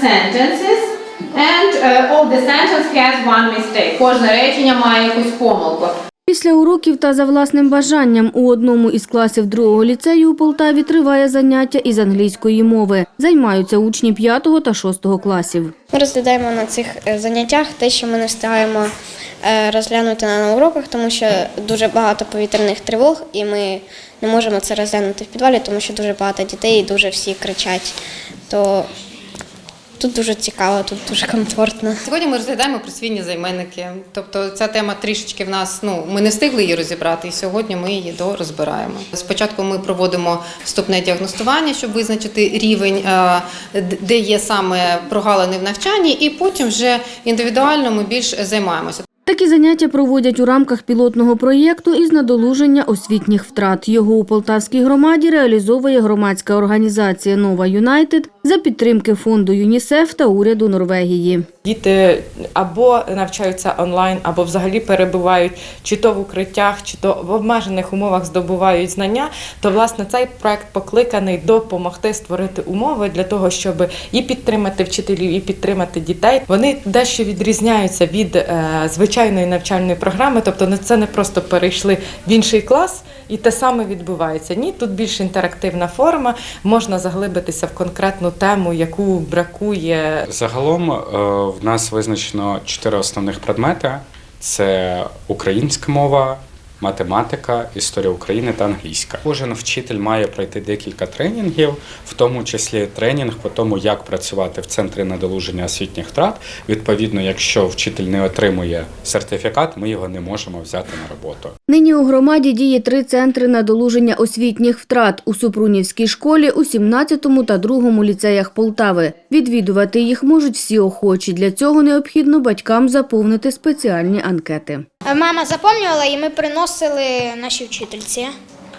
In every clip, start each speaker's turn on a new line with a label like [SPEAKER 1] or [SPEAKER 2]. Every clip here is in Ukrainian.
[SPEAKER 1] sentences and uh, all the sentence has one mistake. Кожне речення має якусь помилку.
[SPEAKER 2] Після уроків та за власним бажанням у одному із класів другого ліцею у Полтаві триває заняття із англійської мови. Займаються учні 5 та 6 класів.
[SPEAKER 3] Ми розглядаємо на цих е, заняттях те, що ми не встигаємо е, розглянути на уроках, тому що дуже багато повітряних тривог, і ми не можемо це розглянути в підвалі, тому що дуже багато дітей і дуже всі кричать. То тут дуже цікаво, тут дуже комфортно.
[SPEAKER 4] Сьогодні ми розглядаємо присвійні займенники. Тобто ця тема трішечки в нас, ну ми не встигли її розібрати, і сьогодні ми її дорозбираємо. Спочатку ми проводимо вступне діагностування, щоб визначити рівень, е, де є саме прогалини в навчанні, і потім вже індивідуально ми більш займаємося.
[SPEAKER 2] Такі заняття проводять у рамках пілотного проєкту із надолуження освітніх втрат. Його у Полтавській громаді реалізовує громадська організація Нова Юнайтед за підтримки фонду ЮНІСЕФ та уряду Норвегії.
[SPEAKER 5] Діти або навчаються онлайн, або взагалі перебувають чи то в укриттях, чи то в обмежених умовах здобувають знання. То власне цей проект покликаний допомогти створити умови для того, щоб і підтримати вчителів, і підтримати дітей. Вони дещо відрізняються від е, звичайної навчальної програми, тобто це не просто перейшли в інший клас. І те саме відбувається. Ні, тут більш інтерактивна форма, можна заглибитися в конкретну тему, яку бракує
[SPEAKER 6] Загалом е, в нас визначено чотири основних предмети: це українська мова, математика, історія України та англійська. Кожен вчитель має пройти декілька тренінгів, в тому числі тренінг по тому, як працювати в центрі надолуження освітніх втрат. Відповідно, якщо вчитель не отримує сертифікат, ми його не можемо взяти на роботу.
[SPEAKER 2] Нині у громаді діє три центри надолуження освітніх втрат у Супрунівській школі, у 17-му та 2-му ліцеях Полтави. Відвідувати їх можуть всі охочі. Для цього необхідно батькам заповнити спеціальні анкети.
[SPEAKER 7] Мама заповнювала, і ми приносили нашій вчительці.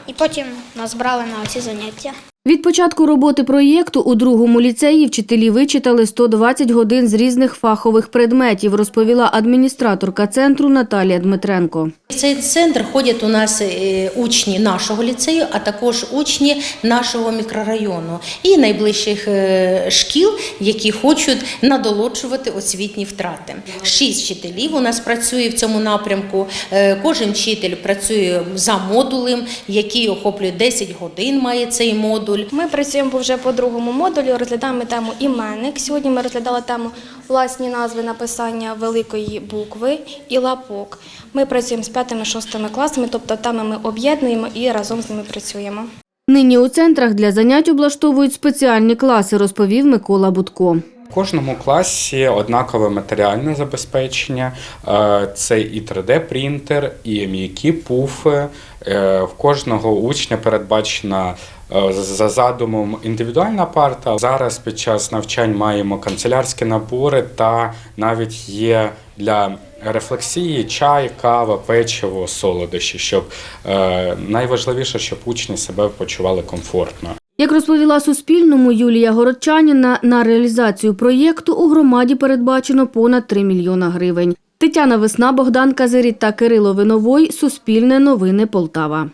[SPEAKER 7] І потім нас брали на ці заняття.
[SPEAKER 2] Від початку роботи проєкту у другому ліцеї вчителі вичитали 120 годин з різних фахових предметів, розповіла адміністраторка центру Наталія Дмитренко.
[SPEAKER 8] В цей центр ходять у нас е, учні нашого ліцею, а також учні нашого мікрорайону і найближчих е, шкіл, які хочуть надолоджувати освітні втрати. Шість вчителів у нас працює в цьому напрямку. Е, Кожен вчитель працює за модулем, який охоплює 10 годин. Має цей модуль.
[SPEAKER 9] Ми працюємо вже по другому модулю, розглядаємо тему іменник. Сьогодні ми розглядали тему власні назви написання великої букви і лапок. Ми працюємо з п'ятими шостими класами, тобто теми ми об'єднуємо і разом з ними працюємо.
[SPEAKER 2] Нині у центрах для занять облаштовують спеціальні класи, розповів Микола Будко.
[SPEAKER 6] В кожному класі однакове матеріальне забезпечення. Е, Це і 3D-принтер, і м'які пуфи. Е, В кожного учня передбачена е, за задумом індивідуальна парта. Зараз під час навчань маємо канцелярські набори та навіть є для рефлексії чай, кава, печиво, солодощі, щоб найважливіше, щоб учні себе почували комфортно.
[SPEAKER 2] Як розповіла Суспільному Юлія Городчаніна, на реалізацію проєкту у громаді передбачено понад 3 мільйона гривень. Тетяна Весна, Богдан Казирі та Кирило Виновой. Суспільне новини Полтава.